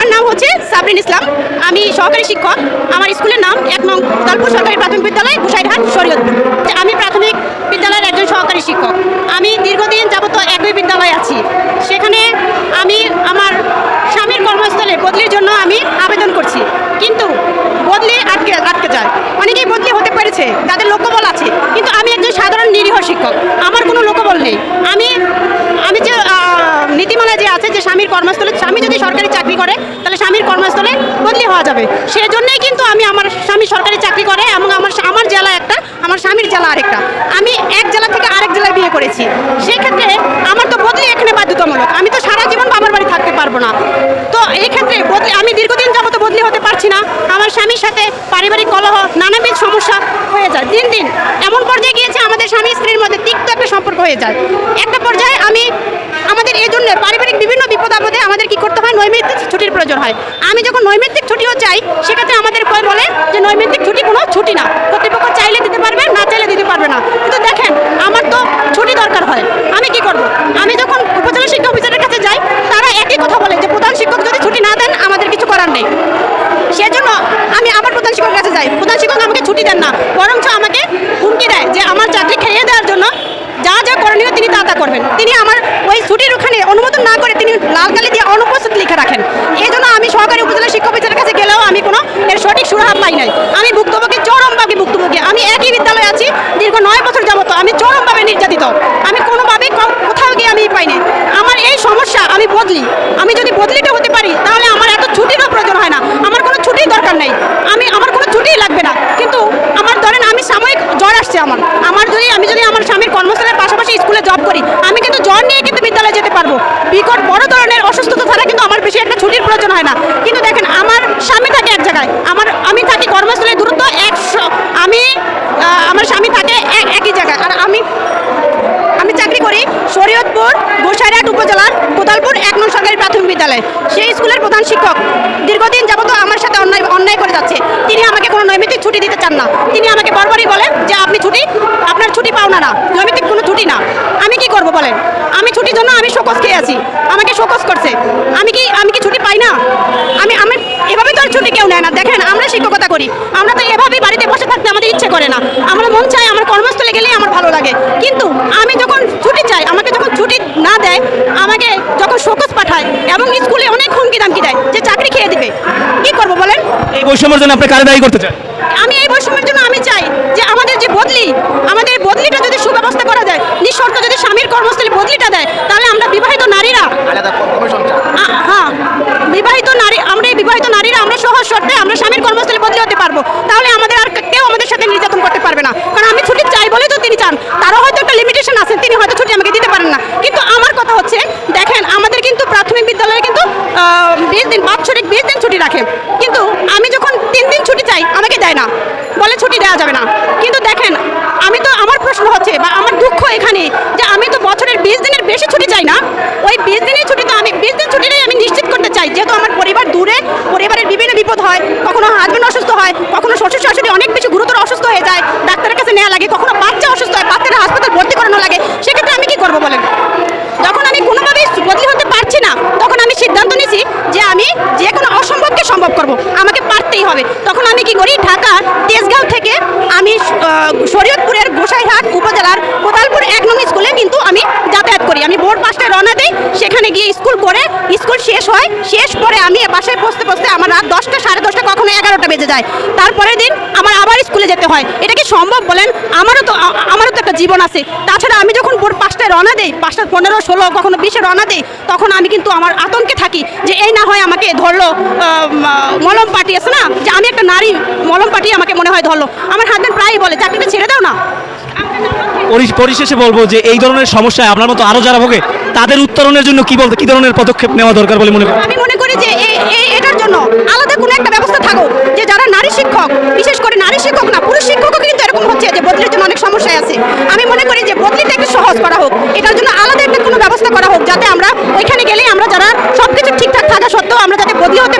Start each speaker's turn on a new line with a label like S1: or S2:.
S1: আমার নাম হচ্ছে সাবরিন ইসলাম। আমি সহকারী শিক্ষক। আমার স্কুলের নাম এক নং কোদালপুর সরকারি প্রাথমিক বিদ্যালয় গুসাইরহাট শরীয়তপুর। আমি প্রাথমিক বিদ্যালয়ের একজন সহকারী শিক্ষক। আমি দীর্ঘদিন যাবত একই বিদ্যালয়ে আছি। সেখানে আমি আমার স্বামীর কর্মস্থলে বদলির জন্য আমি আবেদন করছি। কিন্তু বদলি আটকে আটকে যায়। অনেকেই বদলি হতে পেরেছে। তাদের লক্ষ্যবল আছে। কিন্তু আমি একজন সাধারণ নিরীহ শিক্ষক। আমার কোনো লক্ষ্যবল নেই আমি আমি যে আহ, নীতিমালা যে আছে যে স্বামীর কর্মস্থলে, স্বামী যদি সরকারি চাকরি করে, তাহলে স্বামীর কর্মস্থলে বদলি হওয়া যাবে। সেজন্যই কিন্তু আমি আমার স্বামী সরকারি চাকরি করে এবং আমার আমার জেলা একটা, আমার স্বামীর জেলা আরেকটা। আমি এক জেলা থেকে আরেক জেলায় বিয়ে করেছি। সেক্ষেত্রে আমার তো বদলি এখানে বাধ্যতামূলক। আমি তো সারা জীবন বাবার বাড়ি থাকতে পারব না। তো এই ক্ষেত্রে বদলি আমি দীর্ঘদিন যাবত বদলি হতে পারছি না। আমার স্বামীর সাথে পারিবারিক কলহ, নানাবিধ সমস্যা হয়ে যায়। দিন দিন এমন পর্যায়ে গিয়েছে, আমাদের স্বামী স্ত্রীর মধ্যে তিক্ত একটা সম্পর্ক হয়ে যায়। একটা পর্যায়ে আমি আমাদের এই জন্য পারিবারিক বিভিন্ন বিপদ আপদে আমাদের কি করতে হয়? নৈমিত্তিক ছুটির প্রয়োজন হয়। আমি যখন নৈমিত্তিক ছুটিও চাই সেক্ষেত্রে আমাদের কয় বলে যে নৈমিত্তিক ছুটি কোনো ছুটি না। কর্তৃপক্ষ চাইলে দিতে পারবে, না চাইলে দিতে পারবে না। কিন্তু দেখেন, আমার তো ছুটি দরকার হয়। আমি কি করব? আমি যখন উপজেলা শিক্ষা অফিসারের কাছে যাই, তারা একই কথা বলে যে প্রধান শিক্ষক যদি ছুটি না দেন, আমাদের কিছু করার নেই। সেজন্য আমি আবার প্রধান শিক্ষকের কাছে যাই। প্রধান শিক্ষক আমাকে ছুটি দেন না, বরঞ্চ আমাকে হুমকি দেয় যে আমার চাকরি খেয়ে দেওয়ার জন্য যা যা করণীয় তিনি তা তা করবেন। তিনি আমার ওই ছুটির ওখানে অনুমোদন না করে তিনি লাল কালি দিয়ে অনুপস্থিত লিখে রাখেন। এই জন্য আমি সহকারী উপজেলা শিক্ষক অফিসারের কাছে গেলেও আমি কোনো এর সঠিক সুরাহা পাই নাই। আমি ভুক্তভোগী, চরমভাবে ভুক্তভোগী। আমি একই বিদ্যালয়ে আছি, দীর্ঘ নয় বছর যাবত আমি চরমভাবে নির্যাতিত। আমি কোনোভাবে কোথাও গিয়ে আমি পাইনি। আমার এই সমস্যা আমি বদলি। আমি যদি বদলিটা হতে পারি, তাহলে আমার এত ছুটিরও প্রয়োজন হয় না। আমার কোনো ছুটির দরকার নেই। আমি, আমার কোনো ছুটিই লাগবে না। কিন্তু আমার ধরেন আমি সাময়িক জ্বর আসছে আমার। আমার যদি, আমি যদি আমার স্বামীর কর্মস্থলের পাশাপাশি স্কুলে জব করি আমি কিন্তু জ্বর নিয়ে কিন্তু বিদ্যালয়ে যেতে পারব বিকট বড় ধরনের অসুস্থতা ছাড়া কিন্তু আমার বেশি একটা ছুটির প্রয়োজন হয় না কিন্তু দেখেন আমার স্বামী থাকে এক জায়গায় আমার আমি থাকি কর্মস্থলের দূরত্ব একশো আমি আহ, আমার স্বামী থাকে এক- একই জায়গায়। আর আমি আমি চাকরি করি শরীয়তপুর গোসাইরহাট উপজেলার কোদালপুর এক নং সরকারি প্রাথমিক বিদ্যালয়। সেই স্কুলের প্রধান শিক্ষক। দীর্ঘদিন যাবত আমার সাথে অন্যায় অন্যায় করে যাচ্ছে। তিনি আমাকে কোনো নৈমিত্তিক ছুটি দিতে চান না। তিনি আমাকে বারবারই বলেন যে, আপনি ছুটি আপনার ছুটি পাও না। না নৈমিত্তিক কোনো ছুটি না। আমি কি করব বলেন? আমি ছুটির জন্য আমি শোকস খেয়ে আছি। আমাকে শোকস করছে। আমি কি আমি কি ছুটি পাই না? আমি আমি এভাবে তো আর ছুটি কেউ নেয় না। দেখেন, আমরা শিক্ষকতা করি। আমরা তো এভাবেই বাড়িতে বসে থাকতে আমাদের ইচ্ছে করে না আমার মন চায় আমার কর্মস্থলে গেলেই আমার ভালো লাগে কিন্তু আমি যখন ছুটি চাই আমাকে যখন ছুটি না দেয় আমাকে যখন শোকস পাঠায় এবং স্কুলে অনেক কি দেয়? যে চাকরি খেয়ে দিবে। কি করব বলেন?
S2: এই বৈষম্যের জন্য আপনি কারে দায়ী করতে চান?
S1: আমি এই বৈষম্যের জন্য আমি চাই যে আমাদের যে বদলি আমাদের বদলিটা যদি সুব্যবস্থা করা যায় নিঃশর্ত যদি স্বামীর কর্মস্থলে বদলিটা দেয় তাহলে আমরা বিবাহিত নারীরা হ্যাঁ। বিবাহিত নারী আমরা এই বিবাহিত নারীরা আমরা সহজ শর্তে আমরা স্বামীর কর্মস্থলে বদলি হতে পারব। তাহলে আমাদের আর কেউ আমাদের সাথে নির্যাতন করতে পারবে না কারণ আমি ছুটি চাই বলে তো তিনি চান তারও হয়তো একটা লিমিটেশন আছে তিনি হয়তো ছুটি আমাকে দিতে পারেন না কিন্তু আমার কথা হচ্ছে দেখেন আমাদের কিন্তু প্রাথমিক বিদ্যালয়ে কিন্তু বিশ দিন বাৎসরিক বিশ দিন ছুটি রাখে কিন্তু আমি যখন তিন দিন ছুটি চাই আমাকে দেয় না বলে ছুটি দেওয়া যাবে না কিন্তু দেখেন আমি তো আমার প্রশ্ন হচ্ছে বা আমার দুঃখ এখানে যে আমি তো বছরের বিশ ছুটি চাই না। ওই বিশ দিনের ছুটি তো আমি বিশ দিন ছুটিটাই আমি নিশ্চিত করতে চাই। যেহেতু আমার পরিবার দূরে, পরিবারের বিভিন্ন বিপদ হয়, কখনো হাজবেন্ড অসুস্থ হয়, কখনো শ্বশুর শাশুড়ি অনেক বেশি গুরুতর অসুস্থ হয়ে যায়, ডাক্তারের কাছে নেওয়া লাগে, কখনো বাচ্চা অসুস্থ হয় বাচ্চারা হাসপাতাল ভর্তি করানো লাগে, সেক্ষেত্রে আমি কি করব বলেন? যখন আমি কোনোভাবেই বদলি হতে পারছি না, তখন আমি সিদ্ধান্ত নিয়েছি যে আমি যে কোনো অসম্ভবকে সম্ভব করব। আমাকে পারতেই হবে। তখন আমি কি করি, ঢাকা, তেজগাঁও থেকে আমি শরীয়তপুরের গোসাইহাট উপজেলার কোদালপুর এক নং স্কুলে কিন্তু আমি করি। আমি ভোর পাঁচটায় রওনা দিই, সেখানে গিয়ে স্কুল করে স্কুল শেষ হয়, শেষ পরে আমি বাসায় পৌঁছতে পৌঁছতে আমার রাত দশটা, সাড়ে দশটা কখনো এগারোটা বেজে যায়। তারপরের দিন আমার আবার স্কুলে যেতে হয়। এটা কি সম্ভব বলেন? আমারও তো আমারও তো একটা জীবন আছে। তাছাড়া আমি যখন ভোর পাঁচটায় রওনা দিই, পাঁচটা পনেরো, ষোলো, কখনো বিশে রওনা দিই, তখন আমি কিন্তু আমার আতঙ্কে থাকি যে এই না হয় আমাকে ধরলো মলম ম- আছে না? যে আমি একটা নারী মলম পাঠিয়ে আমাকে মনে হয় ধরলো। আমার হাজবেন্ড প্রায়ই বলে, চাকরিটা ছেড়ে দাও না।
S2: পরিশেষে বলব যে এই ধরনের সমস্যায় আপনার মতো আরও যারা ভোগে, তাদের উত্তরণের জন্য কি বলতে কি ধরনের পদক্ষেপ নেওয়া দরকার বলে মনে করেন?
S1: আমি মনে করি যে এটার জন্য আলাদা কোনো একটা ব্যবস্থা থাকুক, যে যারা নারী শিক্ষক, বিশেষ করে নারী শিক্ষক না, পুরুষ শিক্ষকও কিন্তু এরকম হচ্ছে যে বদলির জন্য অনেক সমস্যায় আছে। আমি মনে করি যে বদলিটা একটু সহজ করা হোক, এটার জন্য আলাদা একটা কোনো ব্যবস্থা করা হোক, যাতে আমরা ওইখানে গেলেই আমরা যারা সব কিছু ঠিকঠাক থাকা সত্ত্বেও আমরা যাতে বদলি হতে